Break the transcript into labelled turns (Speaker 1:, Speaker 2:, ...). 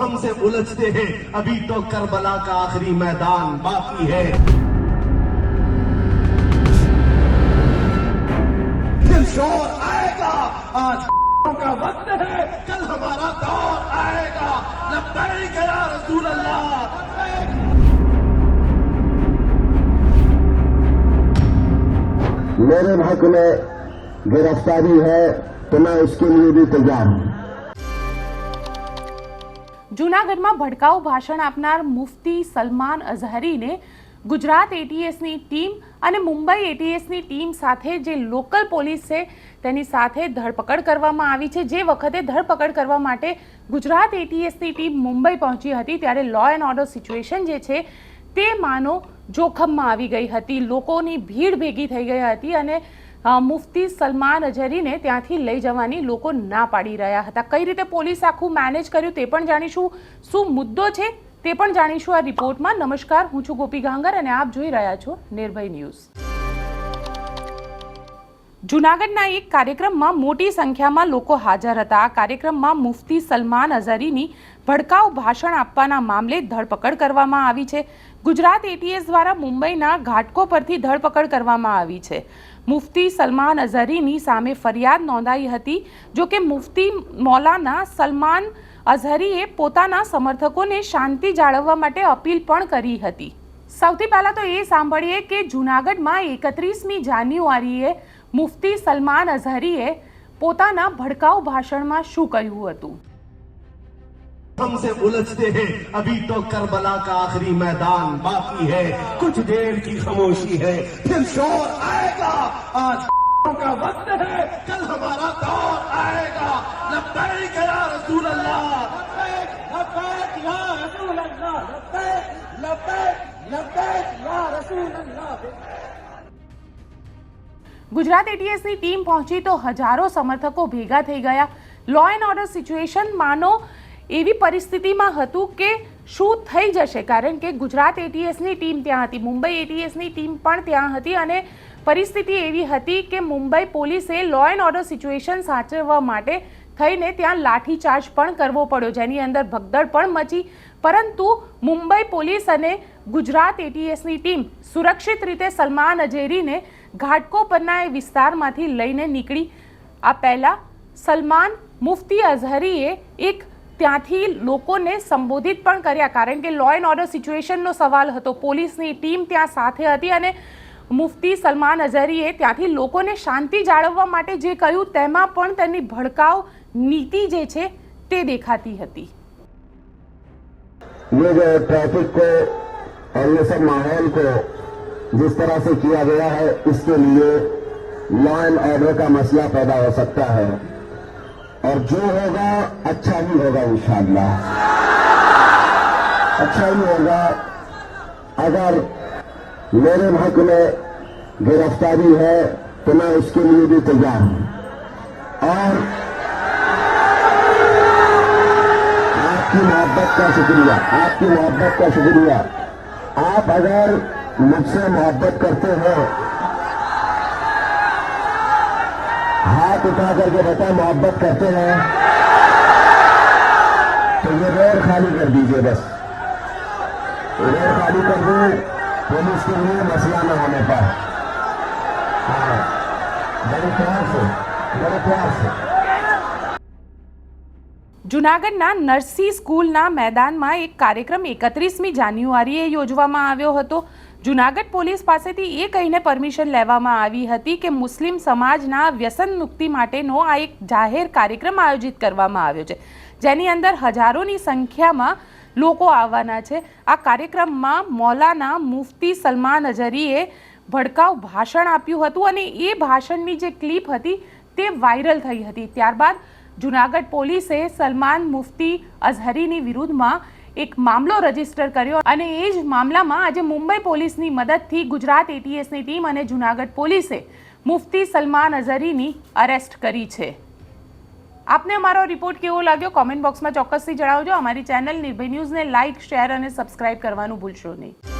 Speaker 1: हमसे उलझते हैं। अभी तो करबला का आखिरी मैदान बाकी है। शोर आएगा। आज का वक्त है। कल हमारा दौर आएगा। लब्बैक या रसूल अल्लाह
Speaker 2: मेरे हक में गिरफ्तारी है तो मैं उसके लिए भी तैयार हूँ।
Speaker 3: જૂનાગઢમાં ભડકાઉ ભાષણ આપનાર મુફતી સલમાન અઝહરીને ગુજરાત એટીએસની ટીમ અને મુંબઈ એટીએસની ટીમ સાથે જે લોકલ પોલીસ છે, તેની સાથે ધરપકડ કરવામાં આવી છે. જે વખતે ધરપકડ કરવા માટે ગુજરાત એટીએસની ટીમ મુંબઈ પહોંચી હતી, ત્યારે લો એન્ડ ઓર્ડર સિચ્યુએશન જે છે, તે માનો જોખમમાં આવી ગઈ હતી. લોકોની ભીડ ભેગી થઈ ગઈ હતી અને મુફતી સલમાન અજહરીને ત્યાંથી લઈ જવાની લોકો ના પાડી રહ્યા હતા. કઈ રીતે પોલીસ આખું મેનેજ કર્યું તે પણ જાણીશું. શું મુદ્દો છે તે પણ જાણીશું આ રિપોર્ટમાં નમસ્કાર, હું છું ગોપી ગાંગર અને આપ જોઈ રહ્યા છો નિર્ભય ન્યૂઝ. જૂનાગઢના એક કાર્યક્રમમાં મોટી સંખ્યામાં લોકો હાજર હતા. આ કાર્યક્રમમાં મુફતી સલમાન અઝહરીની ભડકાઉ ભાષણ આપવાના મામલે ધરપકડ કરવામાં આવી છે. ગુજરાત એટીએસ દ્વારા મુંબઈના ઘાટકો પરથી ધરપકડ કરવામાં આવી છે. મુફતી સલમાન અઝહરીની સામે ફરિયાદ નોંધાઈ હતી, જો કે મુફતી મૌલાના સલમાન અઝહરીએ પોતાના સમર્થકોને શાંતિ જાળવવા માટે અપીલ પણ કરી હતી. સૌથી પહેલાં તો એ સાંભળીએ કે જૂનાગઢમાં એકત્રીસમી જાન્યુઆરીએ મુફતી સલમાન અઝહરીએ પોતાના ભડકાઉ ભાષણમાં શું કહ્યું હતું
Speaker 1: हमसे उलझते हैं अभी तो करबला का आखिरी मैदान बाकी है कुछ देर की खामोशी है फिर शोर आएगा आज का वक्त है कल हमारा दौर आएगा लब्बैक या रसूल अल्लाह लब्बैक या रसूल अल्लाह लब्बैक लब्बैक लब्बैक या रसूल अल्लाह
Speaker 3: ગુજરાત એટીએસની ટીમ પહોંચી તો હજારો સમર્થકો ભેગા થઈ ગયા. લો એન્ડ ઓર્ડર સિચ્યુએશન માનો એવી પરિસ્થિતિમાં હતું કે શું થઈ જશે? કારણ કે ગુજરાત એટીએસની ટીમ ત્યાં હતી, મુંબઈ એટીએસની ટીમ પણ ત્યાં હતી અને પરિસ્થિતિ એવી હતી કે મુંબઈ પોલીસે લો એન્ડ ઓર્ડર સિચ્યુએશન સાચવવા માટે થઈને ત્યાં લાઠીચાર્જ પણ કરવો પડ્યો, જેની અંદર ભગદડ પણ મચી. પરંતુ મુંબઈ પોલીસ અને ગુજરાત એટીએસની ટીમ સુરક્ષિત રીતે સલમાન અજેરીને ઘાટકો પરના એ વિસ્તારમાંથી લઈને નીકળી આ પહેલાં સલમાન મુફતી અઝહરીએ એક ત્યાંથી લોકોને સંબોધિત પણ કર્યા કારણ કે લો એન્ડ ઓર્ડર સિચ્યુએશનનો સવાલ હતો પોલીસની ટીમ ત્યાં સાથે હતી અને મુફતી સલમાન અઝહરીએ ત્યાંથી લોકોને શાંતિ જાળવવા માટે જે કહ્યું તેમાં પણ તેની ભડકાવ નીતિ જે છે તે દેખાતી હતી
Speaker 2: ये जो ट्रैफिक को और ये सब माहौल को जिस तरह से किया गया है इसके लिए लॉ एंड ऑर्डर का मसला पैदा हो सकता है। और जो होगा अच्छा ही होगा, इंशाल्लाह। अच्छा ही होगा। अगर मेरे हक में गिरफ्तारी है तो मैं उसके लिए भी तैयार हूँ। और आपकी मोहब्बत का शुक्रिया। आपकी मोहब्बत का शुक्रिया। आप अगर मुझसे मोहब्बत करते हो हाथ उठा करके बता मोहब्बत करते हैं तो ये रोड खाली कर दीजिए बस रोड खाली कर दो पुलिस के लिए मसला न होने पाए हाँ बड़े प्यार से बड़े प्यार से
Speaker 3: જુનાગઢના નરસી સ્કૂલના મેદાનમાં એક કાર્યક્રમ એકત્રીસમી જાન્યુઆરીએ યોજવામાં આવ્યો હતો જુનાગઢ પોલીસ પાસેથી એ કહીને પરમિશન લેવામાં આવી હતી કે મુસ્લિમ સમાજના વ્યસન મુક્તિ માટેનો આ એક જાહેર કાર્યક્રમ આયોજિત કરવામાં આવ્યો છે, જેની અંદર હજારોની સંખ્યામાં લોકો આવવાના છે. આ કાર્યક્રમમાં મૌલાના મુફતી સલમાન અઝરીએ ભડકાઉ ભાષણ આપ્યું હતું અને એ ભાષણની જે ક્લિપ હતી તે વાયરલ થઈ હતી. ત્યારબાદ જુનાગઢ પોલીસે સલમાન મુફતી અઝહરીની વિરુદ્ધમાં એક મામલો રજિસ્ટર કર્યો અને એ જ મામલામાં આજે મુંબઈ પોલીસની મદદથી ગુજરાત એટીએસની ટીમ અને જુનાગઢ પોલીસે મુફતી સલમાન અઝહરીની અરેસ્ટ કરી છે. આપને અમારો રિપોર્ટ કેવો લાગ્યો? કોમેન્ટ બોક્સમાં ચોક્કસથી જણાવજો. અમારી ચેનલ નિર્ભય ન્યૂઝને લાઇક શેર અને સબસ્ક્રાઇબ કરવાનું ભૂલશો નહીં.